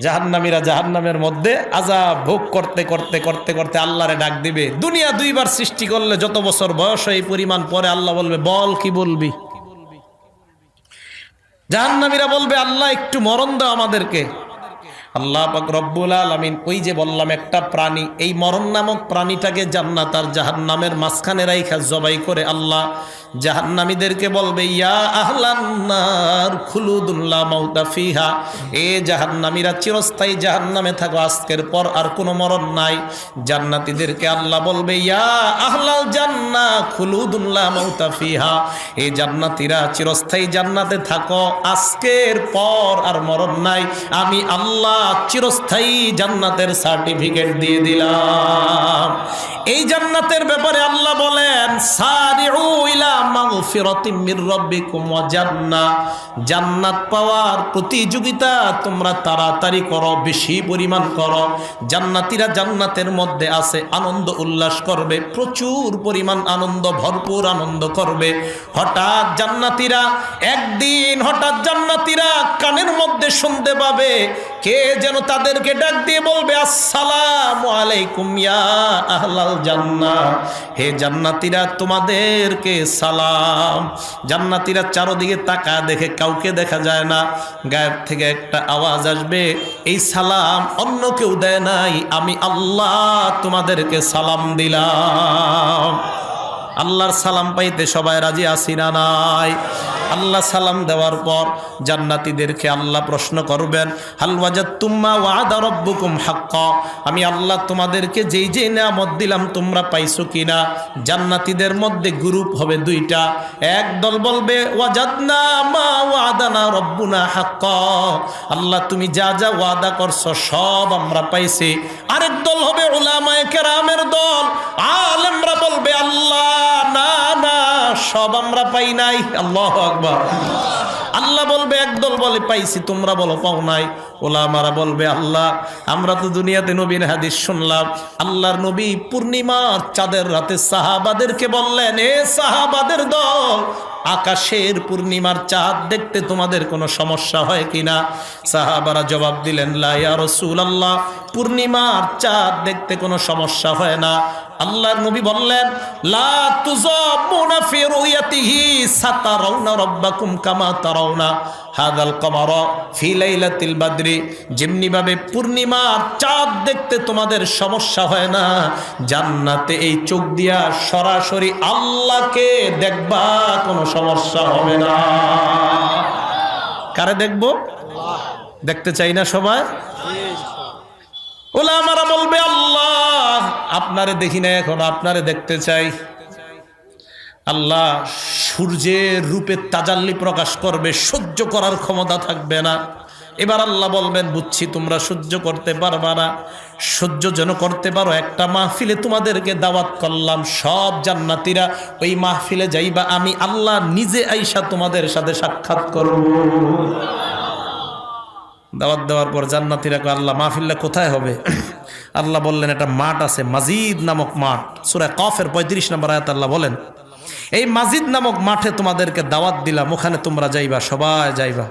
জাহান্নামীরা জাহান্নামের মধ্যে আজা ভোগ করতে করতে করতে করতে আল্লাহরে ডাক দিবে। দুনিয়া দুইবার সৃষ্টি করলে যত বছর বয়স এই পরিমাণ পরে আল্লাহ বলবে, বল কি বলবি? জাহান্নামীরা বলবে, আল্লাহ একটু মরণ দাও আমাদেরকে। আল্লাহ পাক রব্বুল আলামিন ওই যে বললাম, একটা প্রাণী, এই মরণ নামক প্রাণীটাকে জান্নাত আর জাহান্নামের মাঝখানে রাইখা জবাই করে আল্লাহ জাহান্নামীদেরকে বলবে, ইয়া আহলান্নার খুলুদুল্লাহ মাউতা ফিহা, এ জাহান্নামীরা চিরস্থায়ী জাহান্নামে থাকো, আজকের পর আর কোনো মরণ নাই। জান্নাতীদেরকে আল্লাহ বলবে, ইয়া আহলাল জান্না খুলুদুল্লাহ মাউতা ফিহা, এ জান্নাতীরা চিরস্থায়ী জান্নাতে থাকো, আজকের পর আর মরণ নাই। আমি আল্লাহ চিরস্থায়ী জান্নাতের সার্টিফিকেট দিয়ে দিলাম। এই জান্নাতের ব্যাপারে আল্লাহ বলেন জান্নাত পাওয়ার প্রতিযোগিতা তোমরা তাড়াতাড়ি করো, বেশি পরিমাণ করো। জান্নাতীরা জান্নাতের মধ্যে আছে, আনন্দ উল্লাস করবে, প্রচুর পরিমাণ আনন্দ, ভরপুর আনন্দ করবে। হঠাৎ জান্নাতীরা, একদিন হঠাৎ জান্নাতীরা কানের মধ্যে শুনতে পাবে কে যেন তাদেরকে ডাক দিয়ে বলবে, আসসালামু আলাইকুম ইয়া আহলাল জান্নাহ। হে জান্নাতীরা, তোমাদেরকে সালাম। জান্নাতীরা চারদিকে তাকা দেখে কাউকে দেখা যায় না। গায়েব থেকে একটা আওয়াজ আসবে, এই সালাম অন্য কেউ দেয় নাই, আমি আল্লাহ তোমাদেরকে সালাম দিলাম। আল্লাহর সালাম পাইতে সবাই রাজি আছি না নাই। আল্লাহ সালাম দেওয়ার পর জান্নাতীদেরকে আল্লাহ প্রশ্ন করবেন হালওয়াজাত তুম্মা ওয়াদা রব্বুকুম হাক্ক? আমি আল্লাহ তোমাদেরকে যেই যেই নামত দিলাম, তোমরা পাইছো কিনা? জান্নাতীদের মধ্যে গ্রুপ হবে দুইটা। এক দল বলবে, ওয়াজাদনা মা ওয়াদানা রব্বুনা হাক্কা। আল্লাহ, তুমি যা যা ওয়াদা করছ সব আমরা পাইছি। আরেক দল হবে ওলামায়ে কেরামের দল সব আমরা পাই নাই। আল্লাহ আকবার। আল্লাহ বলবে একদল বলে, পাইছি, তোমরা বলো, পাও নাই। ওলামারা বলবে, আল্লাহ, আমরা তো দুনিয়াতে নবীন হাদিস শুনলাম। আল্লাহর নবী পূর্ণিমার চাঁদের রাতে সাহাবাদেরকে বললেন, এ সাহাবাদের দল, আকাশের পূর্ণিমার চাঁদ দেখতে তোমাদের কোনো সমস্যা হয় কিনা? সাহাবারা জবাব দিলেন লাইয়া রসুল আল্লাহ পূর্ণিমার চাঁদ দেখতে কোনো সমস্যা হয় না। আল্লাহর নবী বললেন, লা তুযাবুনা ফি রুয়াতিহি সাতারাউনা রাব্বাকুম কামা তারাউনা হাদাল কমার ফি লাইলাতিল বাদরি। যেমনি ভাবে পূর্ণিমার চাঁদ দেখতে তোমাদের সমস্যা হয় না, জান্নাতে এই চোখ দিয়া সরাসরি আল্লাহকে দেখবা কোনো সমস্যা হবে না। কারে দেখব? দেখতে চাই না সবাই? ওলামারা বলবে, আল্লাহ আপনারে দেখি না এখন, আপনারে দেখতে চাই। আল্লাহ সূর্যের রূপে তাজাল্লি প্রকাশ করবে, সহ্য করার ক্ষমতা থাকবে না। এবার আল্লাহ বলবেন, বুঝছি তোমরা সহ্য করতে পারবা না। সহ্য যেন করতে পারো, একটা মাহফিলে তোমাদেরকে দাওয়াত করলাম, সব জান্নাতিরা ওই মাহফিলে যাইবা, আমি আল্লাহ নিজে আইসা তোমাদের সাথে সাক্ষাৎ করব। দাওয়াত দেওয়ার পর জান্নাতিরা আল্লাহ মাহফিল্লা কোথায় হবে? আল্লাহ বললেন, একটা মাঠ আছে, মাজিদ নামক মাঠ। সুরায় কফের পঁয়ত্রিশ নম্বর আয়াত আল্লাহ বলেন, এই মাজিদ নামক মাঠে তোমাদেরকে দাওয়াত দিলাম, ওখানে তোমরা যাইবা, সবাই যাইবা।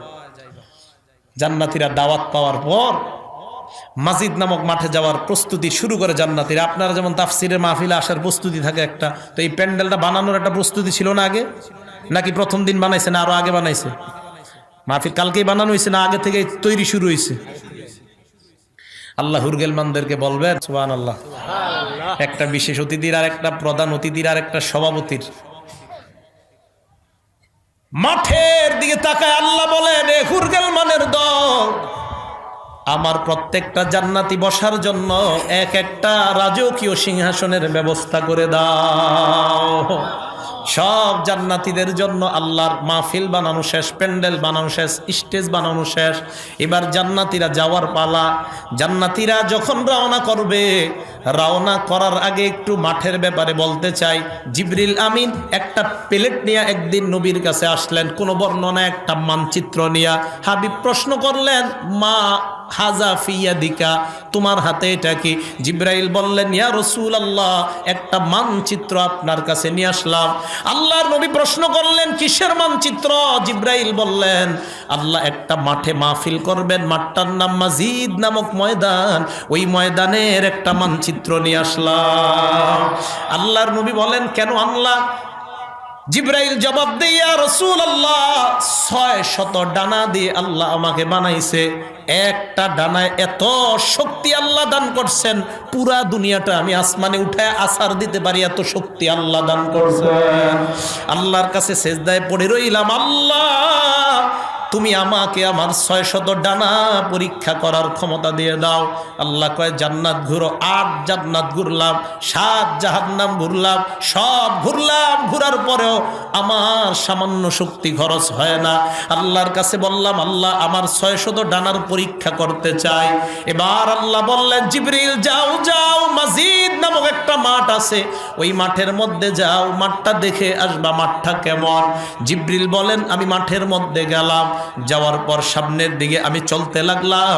জান্নাতিরা দাওয়াত পাওয়ার পর মাজিদ নামক মাঠে যাওয়ার প্রস্তুতি শুরু করে জান্নাতিরা। আপনারা যেমন তাফসিরের মাহফিলে আসার প্রস্তুতি থাকে একটা, তো এই প্যান্ডেলটা বানানোর একটা প্রস্তুতি ছিল না আগে? নাকি প্রথম দিন বানাইছে না আরও আগে বানাইছে? মাহফিল কালকেই বানানো হয়েছে না আগে থেকে তৈরি শুরু হয়েছে? আল্লাহ হুরগেলমানদেরকে বলবেন সুবান আল্লাহ একটা বিশেষ অতিথির আর একটা প্রধান অতিথির আর একটা সভাপতির। মাঠের দিকে তাকায় আল্লাহ বলেন এ হুরগেলমানের দল আমার প্রত্যেকটা জান্নাতি বসার জন্য এক একটা রাজকীয় সিংহাসনের ব্যবস্থা করে দাও। সব জান্নাতীদের জন্য আল্লাহর মাহফিল বানানো শেষ, প্যান্ডেল বানানো শেষ, স্টেজ বানানো শেষ। এবার জান্নাতীরা যাওয়ার পালা। জান্নাতীরা যখন রওনা করবে, রওনা করার আগে একটু মাঠের ব্যাপারে বলতে চাই। জিবরিল আমিন একটা প্লেট নিয়ে একদিন নবীর কাছে আসলেন। কোনো বর্ণনা, একটা মানচিত্র নিয়ে। হাবিব প্রশ্ন করলেন, মা হাজা ফিয়া দিকা তোমার হাতে এটা কি জিব্রাইল বললেন, ইয়া রসুল আল্লাহ একটা মানচিত্র আপনার কাছে নিয়ে আসলাম। আল্লাহর নবী প্রশ্ন করলেন, কিসের মানচিত্র? জিব্রাইল বললেন, আল্লাহ একটা মাঠে মাহফিল করবেন, মাঠটার নাম মাজিদ নামক ময়দান। ওই ময়দানের একটা মানচিত্র নিয়ে আসলাম। আল্লাহর নবী বলেন, কেন আনলা? জিব্রাইল জবাব দিয়া রসুল আল্লাহ ছয় শত ডানা দিয়ে আল্লাহ আমাকে বানাইছে। একটা ডানায় এত শক্তি আল্লাহ দান করছেন, পুরা দুনিয়াটা আমি আসমানে উঠায় আসার দিতে পারি, এত শক্তি আল্লাহ দান করছেন। আল্লাহর কাছে সেজদায় পড়ে রইলাম, আল্লাহ তুমি আমাকে আমার ছয় শত ডানা পরীক্ষা করার ক্ষমতা দিয়ে দাও। আল্লাহ কয়, জান্নাত ঘুরো, আট জান্নাত ঘুরলাম, সাত জাহান্নাম ঘুরলাম, সব ঘুরলাম, ঘুরার পরেও আমার সামান্য শক্তি খরচ হয় না। আল্লাহর কাছে বললাম, আল্লাহ আমার ছয় শত ডানার পরীক্ষা করতে চাই। এবার আল্লাহ বললেন, জিবরিল, যাও যাও, মাজিদ নামক একটা মাঠ আছে। ওই মাঠের মধ্যে যাও, মাঠটা দেখে আসবা মাঠটা কেমন। জিব্রিল বলেন, আমি মাঠের মধ্যে গেলাম, যাওয়ার পর সামনের দিকে আমি চলতে লাগলাম।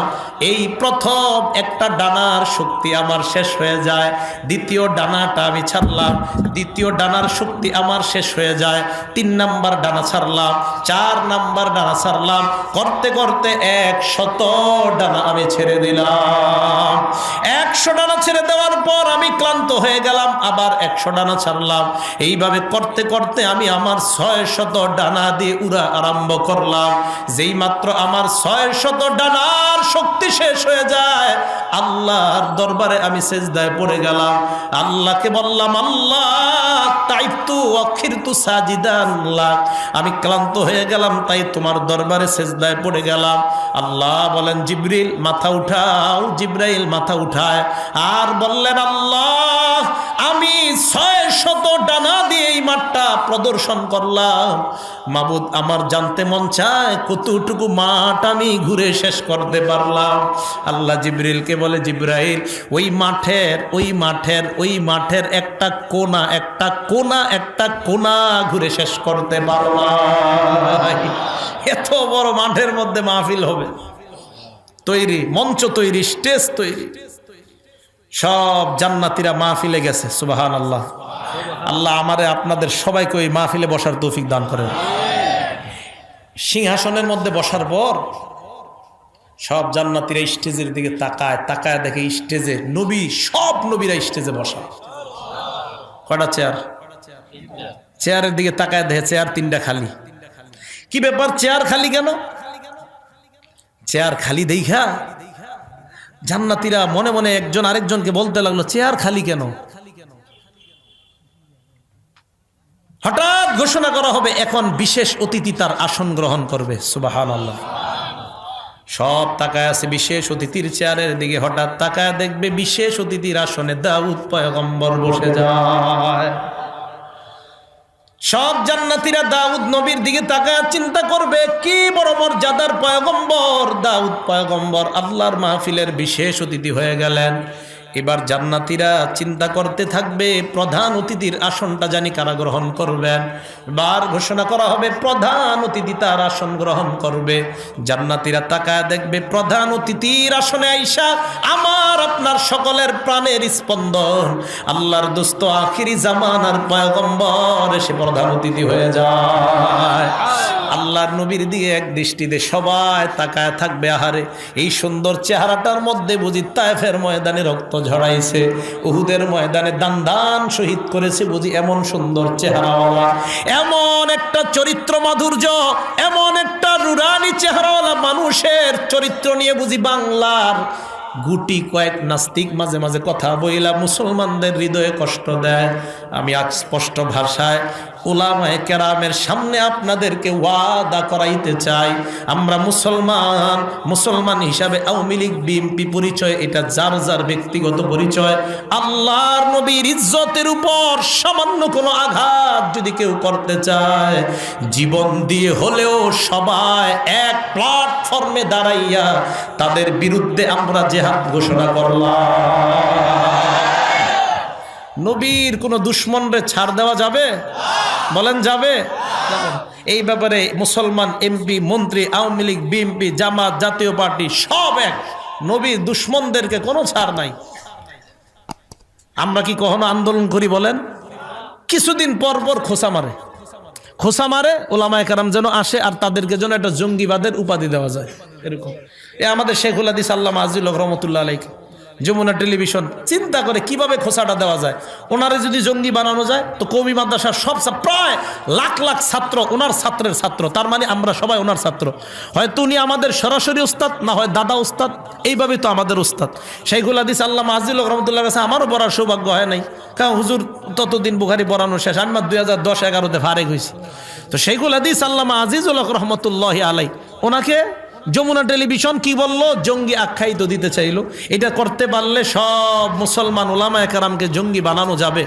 এই প্রথম একটা ডানার শক্তি আমার শেষ হয়ে যায়। দ্বিতীয় ডানাটা আমি ছাড়লাম, দ্বিতীয় ডানার শক্তি আমার শেষ হয়ে যায়। তিন নাম্বার ডানা ছাড়লাম, চার নাম্বার ডানা ছাড়লাম। করতে করতে এক শত ডানা আমি ছেড়ে দিলাম। একশো ডানা ছেড়ে দেওয়ার পর আমি ক্লান্ত হয়ে গেলাম, আবার একশো ডানা ছাড়লাম। এইভাবে করতে করতে আমি আমার ছয় শত ডানা দিয়ে উড়া আরম্ভ করলাম। যেই মাত্র আমার ছয় শত ডানার শক্তি শেষ হয়ে যায়, আল্লাহর দরবারে আমি সেজদায় পড়ে গেলাম। আল্লাহকে বললাম, আল্লাহ তাই তু অক্ষির তু সাজিদান আল্লাহ আমি ক্লান্ত হয়ে গেলাম, তাই তোমার দরবারে সেজদায় পড়ে গেলাম। আল্লাহ বলেন, জিব্রিল, মাথা উঠাও, জিব্রাইল, মাথা উঠায়। আর বললেন, আল্লাহ, আমি ছয় শত ডানা দিয়ে এই মাঠটা প্রদর্শন করলাম। মাবুদ, আমার জানতে মন চায় কতটুকু মাঠ আমি ঘুরে শেষ করতে পারলাম। আল্লাহ জিব্রিলকে বলে, জিব্রাইল, ওই মাঠের ওই মাঠের ওই মাঠের একটা কোনা একটা কোনা একটা কোনা ঘুরে শেষ করতে পারলাম এত বড় মাঠের মধ্যে মাহফিল হবে। তৈরি, মঞ্চ তৈরি, স্টেজ তৈরি। সব জান্নাতিরা মাহফিলে গেছে সুবাহান আল্লাহ আল্লাহ আমারে, আপনাদের সবাইকে ওই মাহফিলে বসার তৌফিক দান করেন। সিংহাসনের মধ্যে বসার পর সব জান্নাতিরা স্টেজের দিকে তাকায় তাকায় দেখে স্টেজে নবী, সব নবীরা স্টেজে বসা। কটা চেয়ার? চেয়ারের দিকে তাকায় দেখে চেয়ার তিনটা খালি। কি ব্যাপার? চেয়ার খালি কেন? চেয়ার খালি দেখা। জান্নাতিরা মনে মনে একজন আরেকজনকে বলতে লাগল, চেয়ার খালি কেন? হঠাৎ ঘোষণা করা হবে, এখন বিশেষ অতিথি তার আসন গ্রহণ করবে। সুবাহান আল্লাহ সব তাকায় আছে বিশেষ অতিথির চেয়ারের দিকে। হঠাৎ তাকায় দেখবে বিশেষ অতিথির আসনে দাউদ পয়গম্বর বসে যায়। সব জান্নাতিরা দাউদ নবীর দিকে তাকা চিন্তা করবে, কি বড় মর্যাদার পয়গম্বর, দাউদ পয়গম্বর আল্লাহর মাহফিলের বিশেষ অতিথি হয়ে গেলেন। এবার জান্নাতিরা চিন্তা করতে থাকবে, প্রধান অতিথির আসনটা জানি কারা গ্রহণ করবেন? বার ঘোষণা করা হবে, প্রধান অতিথি তার আসন গ্রহণ করবে। জান্নাতিরা তাকায় দেখবে, প্রধান অতিথির আসনে আইসা আমার আপনার সকলের প্রাণের স্পন্দন। আল্লাহর দোস্ত আখিরি জামানার পয়গম্বর এসে প্রধান অতিথি হয়ে যায়। আল্লাহর নবীর দিকে এক দৃষ্টিতে সবাই তাকায় থাকবে, আহারে, এই সুন্দর চেহারাটার মধ্যে বুঝি তায়েফের ময়দানে রক্ত ঝরাইছে, উহুদের ময়দানে দান দান শহীদ করেছে বুঝি এমন সুন্দর চেহারাওয়ালা, এমন একটা চরিত্র মাধুর্য, এমন একটা রুরানি চেহারাওয়ালা মানুষের চরিত্র নিয়ে বুঝি বাংলার গুটি কয়েক নাস্তিক মাঝে মাঝে কথা বইলা মুসলমানদের হৃদয়ে কষ্ট দেয়। আমি আজ স্পষ্ট ভাষায় ওলামায় কেরামের সামনে আপনাদেরকে ওয়াদা করাইতে চাই। আমরা মুসলমান মুসলমান হিসাবে আওয়ামী লীগ, বিএনপি পরিচয়, এটা যার যার ব্যক্তিগত পরিচয়। আল্লাহর নবীর ইজ্জতের উপর সামান্য কোনো আঘাত যদি কেউ করতে চায়, জীবন দিয়ে হলেও সবাই এক প্ল্যাটফর্মে দাঁড়াইয়া তাদের বিরুদ্ধে আমরা জেহাদ ঘোষণা করলাম। নবীর কোনো দুশ্মনরে ছাড় দেওয়া যাবে? বলেন যাবে? এই ব্যাপারে মুসলমান এমপি মন্ত্রী, আওয়ামী লীগ বিএনপি জামাত, জাতীয় পার্টি সব এক। নবীর দুশ্মনদেরকে কোনো ছাড় নাই। আমরা কি কখনো আন্দোলন করি বলেন? কিছুদিন পর পর খোসা মারে। খোসা মারে, ওলামায় কারাম যেন আসে আর তাদেরকে যেন একটা জঙ্গিবাদের উপাধি দেওয়া যায়। এরকম। এ আমাদের শেখুল হাদিস আল্লাহ আজিল রহমতুল্লাহ আলাইকে যমুনা টেলিভিশন চিন্তা করে কীভাবে খোসাটা দেওয়া যায়? ওনারে যদি জঙ্গি বানানো যায়, তো কবি মাদ্রাসার সব প্রায় লাখ লাখ ছাত্র ওনার ছাত্রের ছাত্র। তার মানে আমরা সবাই ওনার ছাত্র। হয়তো উনি আমাদের সরাসরি উস্তাদ, না হয় দাদা উস্তাদ, এইভাবে তো আমাদের উস্তাদ। সেইগুল হাদিস আল্লাহ আজিল রহমতুল্লাহ কাছে আমারও পড়ার সৌভাগ্য হয় নাই। কারণ হুজুর ততদিন বুখারি পড়ানো শেষ। আমি দুই হাজার দশ এগারোতে ফারেক হয়েছি। তো সেইগুল হাদিস আল্লামা আজিজুল রহমতুল্লাহ আলাই ওনাকে যমুনা টেলিভিশন কি বলল? জঙ্গি আখ্যায়িত দিতে চাইলো। এটা করতে পারলে সব মুসলমান ওলামা একরামকে জঙ্গি বানানো যাবে।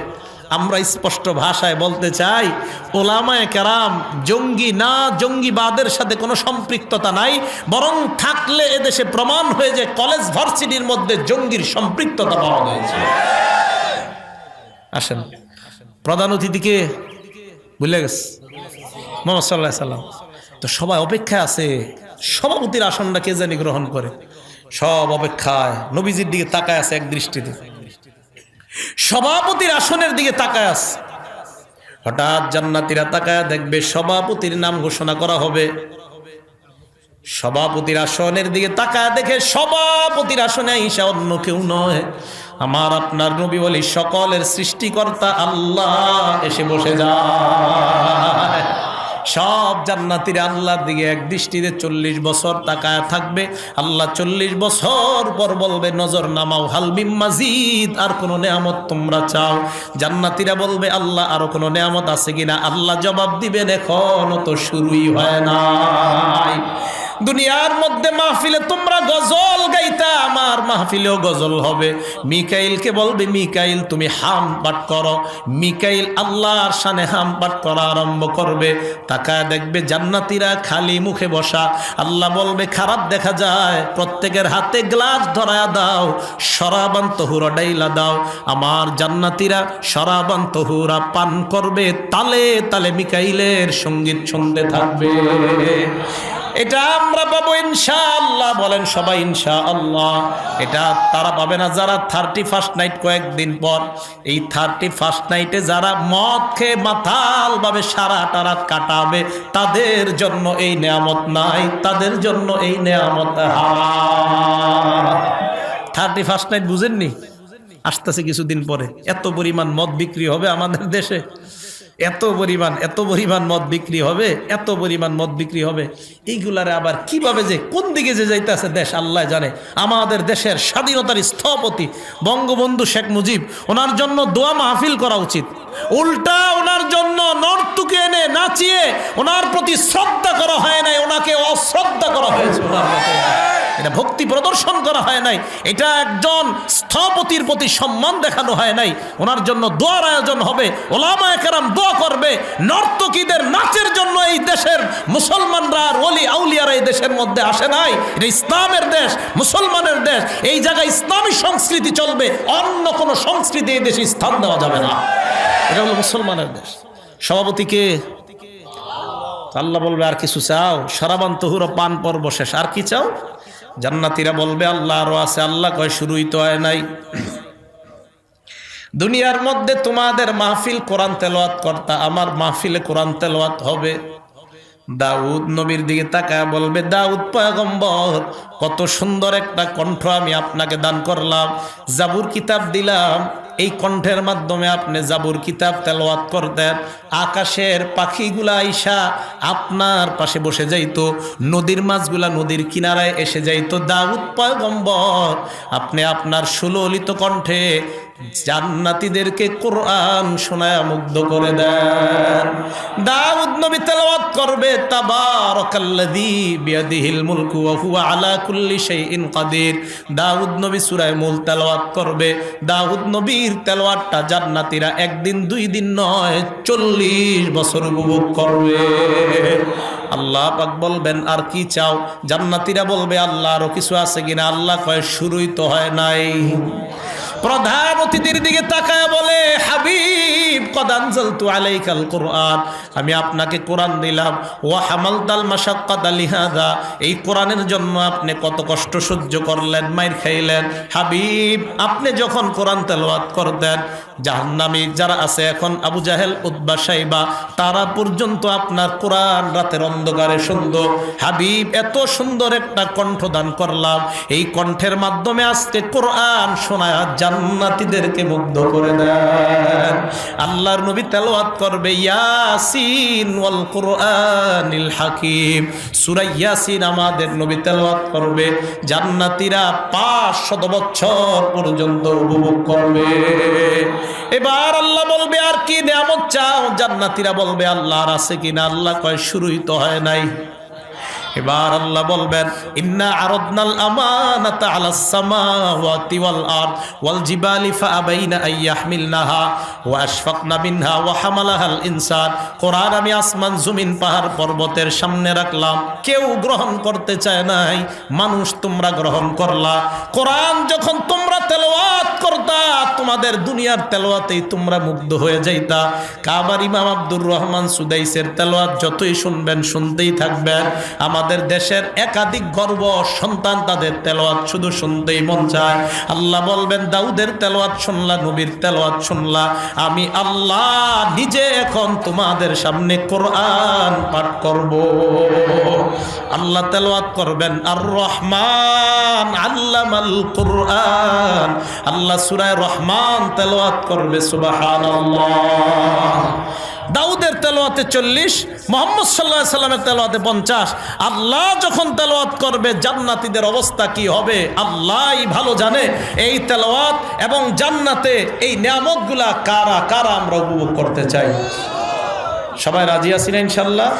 আমরা স্পষ্ট ভাষায় বলতে চাই, ওলামায় কেরাম জঙ্গি না, জঙ্গিবাদের সাথে কোনো সম্পৃক্ততা নাই, বরং থাকলে এদেশে প্রমাণ হয়ে যে কলেজ ভার্সিটির মধ্যে জঙ্গির সম্পৃক্ততা পাওয়া গেছে। আসেন। প্রধান অতিথিকে ভুলে গেছে। মোহাম্মদ সাল্লাহ সাল্লাম তো সবাই অপেক্ষায় আছে সভাপতির আসনটা কে জানি গ্রহণ করে? সব অপেক্ষায় নবীজির দিকে তাকায় আছে এক দৃষ্টিতে। সভাপতির আসনের দিকে তাকায় আছে। হঠাৎ জান্নাতিরা তাকায় দেখবে সভাপতির নাম ঘোষণা করা হবে। সভাপতির আসনের দিকে তাকায় দেখে সভাপতির আসনে ঈশা অন্য কেউ নয়। আমার আপনার নবী বলি, সকলের সৃষ্টিকর্তা আল্লাহ। এসে বসে যায়। সব জান্নাতিরা আল্লাহর দিকে এক দৃষ্টিতে চল্লিশ বছর তাকায় থাকবে। আল্লাহ চল্লিশ বছর পর বলবে, নজর নামাও হালবিম মাজিদ, আর কোনো নেয়ামত তোমরা চাও। জান্নাতিরা বলবে, আল্লাহ, আরও কোনো নেয়ামত আছে কিনা? আল্লাহ জবাব দিবেন, এখনও তো শুরুই হয় নাই। দুনিয়ার মধ্যে মাহফিলে তোমরা গজল গাইতা, আমার মাহফিলেও গজল হবে। মিকাইলকে বলবে, মিকাইল, তুমি হাম পাঠ করো। মিকাইল আল্লাহর সানে হাম পাঠ করা আরম্ভ করবে। তাকায় দেখবে জান্নাতিরা খালি মুখে বসা। আল্লাহ বলবে, খারাপ দেখা যায়, প্রত্যেকের হাতে গ্লাস ধরায়া দাও, সরাবান তহুরা ডাইলা দাও। আমার জান্নাতিরা সরাবান তহুরা পান করবে, তালে তালে মিকাইলের সংগীত শুনতে থাকবে। এটা আমরা পাবো ইনশাআল্লাহ। বলেন সবাই ইনশাআল্লাহ। এটা তারা পাবে না যারা থার্টি ফার্স্ট নাইট কয়েকদিন পর। এই থার্টি ফার্স্ট নাইটে যারা মদ খেয়ে মাথাল ভাবে সারাটা রাত কাটাবে, তাদের জন্য এই নেয়ামত নাই, তাদের জন্য এই নেয়ামত থার্টি ফার্স্ট নাইট বুঝেননি? আসতেছে কিছুদিন পরে। এত পরিমাণ মদ বিক্রি হবে আমাদের দেশে। এত পরিমাণ এত পরিমাণ মদ বিক্রি হবে, এত পরিমাণ মদ বিক্রি হবে। এইগুলারে আবার কীভাবে যে, কোন দিকে যে যাইতেছে দেশ, আল্লাহ জানে। আমাদের দেশের স্বাধীনতার স্থপতি বঙ্গবন্ধু শেখ মুজিব, ওনার জন্য দোয়া মাহফিল করা উচিত। উল্টা ওনার জন্য নর্তুকে এনে নাচিয়ে, ওনার প্রতি শ্রদ্ধা করা হয় নাই, ওনাকে অশ্রদ্ধা করা হয়েছে। ওনার এটা ভক্তি প্রদর্শন করা হয় নাই। এটা একজন স্থপতির প্রতি সম্মান দেখানো হয় নাই। ওনার জন্য দোয়ার আয়োজন হবে, ওলামায় কেরাম দোয়া করবে। নর্তকীদের নাচের জন্য এই দেশের মুসলমানরা আর অলি আউলিয়ারা এই দেশের মধ্যে আসে নাই। এটা ইসলামের দেশ, মুসলমানের দেশ। এই জায়গায় ইসলামী সংস্কৃতি চলবে, অন্য কোনো সংস্কৃতি এই দেশে স্থান দেওয়া যাবে না। এটা হলো মুসলমানের দেশ। সভাপতিকে আল্লাহ বলবে, আর কিছু চাও? সারাবান তহুর পান পর্ব শেষ। আর কি চাও? জান্নাতিরা বলবে, আল্লাহ আরও আছে, আল্লাহ কয় শুরুই তো হয় নাই। দুনিয়ার মধ্যে তোমাদের মাহফিল কোরআন তেলোয়াত কর্তা, আমার মাহফিলে কোরআন তেলোয়াত হবে। দাউদ নবীর দিকে তাকায় বলবে, দাউদ পয়গম্বর, কত সুন্দর একটা কণ্ঠ আমি আপনাকে দান করলাম, জাবুর কিতাব দিলাম এই কণ্ঠের মাধ্যমে আপনি জাবুর কিতাব তেলওয়াত করতেন। আকাশের পাখিগুলা আইসা আপনার পাশে বসে যাইতো, নদীর মাছগুলা নদীর কিনারায় এসে যাইতো। দাউদ পয়গম্বর, আপনি আপনার সুললিত কণ্ঠে জান্নাতীদেরকে কোরআন শোনায় মুগ্ধ করে দেন। দাউদ নবী তেলাওয়াত করবে, তাবারাকাল্লাযী বিয়াদিহিল মুলকু ওয়া হুয়া আলা কুল্লি শাইইন কাদির। দাউদ নবী সূরা মুল তেলাওয়াত করবে। দাউদ নবীর তেলাওয়াতটা জান্নাতীরা একদিন, দুই দিন নয়, চল্লিশ বছর উপভোগ করবে। আল্লাহ পাক বলবেন, আর কি চাও? জান্নাতীরা বলবে, আল্লাহ আরও কিছু আছে কিনা? আল্লাহ কয়, শুরুই তো হয় নাই। প্রধান অতিথির দিকে তাকায় বলে হাবিব আমি আপনাকে কোরআন দিলাম। ও হামালতাল মাশাক্কাত লিহাদা এই কোরআনের জন্য আপনি কত কষ্ট সহ্য করলেন, মাইর খাইলেন। হাবিব, আপনি যখন কোরআন তেলাওয়াত করতেন, জাহান্নামী যারা আছে এখন আবু জাহেল উদ্বা সাইবা তারা পর্যন্ত আপনার কোরআন রাতের অন্ধকারে সুন্দর হাবিব, এত সুন্দর একটা কণ্ঠ দান করলাম। এই কণ্ঠের মাধ্যমে আজকে কোরআন শোনায় জান্নাতীদেরকে মুগ্ধ করে দেন। আল্লাহর নবী তেলাওয়াত করবে ইয়াসিন ওয়াল কুরআনিল হাকিম। সূরা ইয়াসিন আমাদের নবী তেলাওয়াত করবে, জান্নাতীরা পাঁচ শত বছর পর্যন্ত উপভোগ করবে। এবার আল্লাহ বলবে, আর কি নিয়ামত চাও? জান্নাতীরা বলবে, আল্লাহর আছে কিনা? আল্লাহ কয়, শুরুই তো হয় নাই। এবার আল্লাহ বলবেন, ইন্না আরদনাল আমানাতা আলাস সামাওয়াতি ওয়াল আরদ ওয়াল জিবালি ফাআবাইনা আইয়াহমিলনাহা ইয়াহমিলনাহা ওয়া আশফাকনা মিনহা ওয়া হামালাহাল ইনসান। কোরআন আমি আসমান, জমিন, পাহাড়, পর্বতের সামনে রাখলাম। কেউ গ্রহণ করতে চায় নাই, মানুষ তোমরা গ্রহণ করলা। কোরআন যখন তোমরা করতা, তোমাদের দুনিয়ার তোমরা মুগ্ধ হয়ে যাইতা। কাবার ইমাম আব্দুর রহমান সুদাইসের যতই শুনবেন, শুনতেই থাকবেন। আমাদের দেশের একাধিক গর্ব সন্তান তাদের তেলাওয়াত শুধু শুনতেই মন চায়। আল্লাহ বলবেন, দাউদের তেলাওয়াত শুনলা, নবীর তেলাওয়াত শুনলা। আমি আল্লাহ নিজে এখন তোমাদের সামনে কোরআন পাঠ করব। আল্লাহ তেলাওয়াত করবেন, আর রহমান আল্লামাল কোরআন আল্লাহ সুরায় রহমান তেলাওয়াত করবে, সুবহানাল্লাহ। দাউদের তেলোয়াতে চল্লিশ, মোহাম্মদ সাল্লাহ সাল্লামের তেলোয়াতে পঞ্চাশ। আল্লাহ যখন তেলোয়াত করবে, জান্নাতীদের অবস্থা কি হবে? আল্লাহ ভালো জানে এই তেলোয়াত এবং জান্নাতে এই নিয়ামতগুলা কারা কারা আমরা উপভোগ করতে চাই? সবাই রাজি আছি না ইনশাল্লাহ